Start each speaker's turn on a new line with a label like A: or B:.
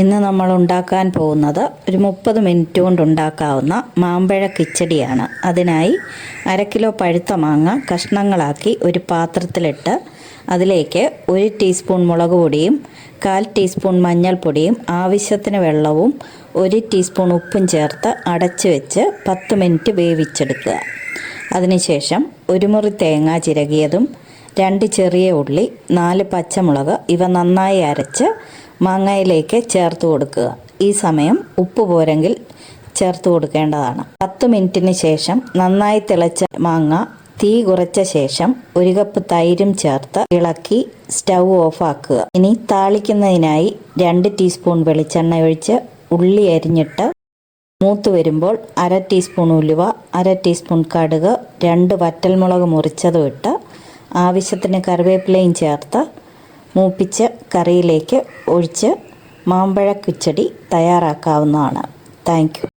A: ഇന്ന് നമ്മൾ ഉണ്ടാക്കാൻ പോകുന്നത് ഒരു മുപ്പത് മിനിറ്റ് കൊണ്ട് ഉണ്ടാക്കാവുന്ന മാമ്പഴ കിച്ചടിയാണ്. അതിനായി അര കിലോ പഴുത്ത മാങ്ങ കഷ്ണങ്ങളാക്കി ഒരു പാത്രത്തിലിട്ട് അതിലേക്ക് ഒരു ടീസ്പൂൺ മുളക് പൊടിയും കാൽ ടീസ്പൂൺ മഞ്ഞൾപ്പൊടിയും ആവശ്യത്തിന് വെള്ളവും ഒരു ടീസ്പൂൺ ഉപ്പും ചേർത്ത് അടച്ചു വെച്ച് പത്ത് മിനിറ്റ് വേവിച്ചെടുക്കുക. അതിനുശേഷം ഒരു മുറി തേങ്ങ ചിരകിയതും രണ്ട് ചെറിയ ഉള്ളി നാല് പച്ചമുളക് ഇവ നന്നായി അരച്ച് മാങ്ങയിലേക്ക് ചേർത്ത് കൊടുക്കുക. ഈ സമയം ഉപ്പ് പോരെങ്കിൽ ചേർത്ത് കൊടുക്കേണ്ടതാണ്. പത്ത് മിനിറ്റിന് ശേഷം നന്നായി തിളച്ച മാങ്ങ തീ കുറച്ച ശേഷം ഒരു കപ്പ് തൈരും ചേർത്ത് ഇളക്കി സ്റ്റൗ ഓഫാക്കുക ഇനി താളിക്കുന്നതിനായി രണ്ട് ടീസ്പൂൺ വെളിച്ചെണ്ണ ഒഴിച്ച് ഉള്ളി അരിഞ്ഞിട്ട് മൂത്ത് വരുമ്പോൾ അര ടീസ്പൂൺ ഉലുവ അര ടീസ്പൂൺ കടുക് രണ്ട് വറ്റൽമുളക് മുറിച്ചതും ഇട്ട് ആവശ്യത്തിന് കറിവേപ്പിലയും ചേർത്ത് മൂപ്പിച്ച് കറിയിലേക്ക് ഒഴിച്ച് മാമ്പഴ കിച്ചടി തയ്യാറാക്കാവുന്നതാണ്. താങ്ക്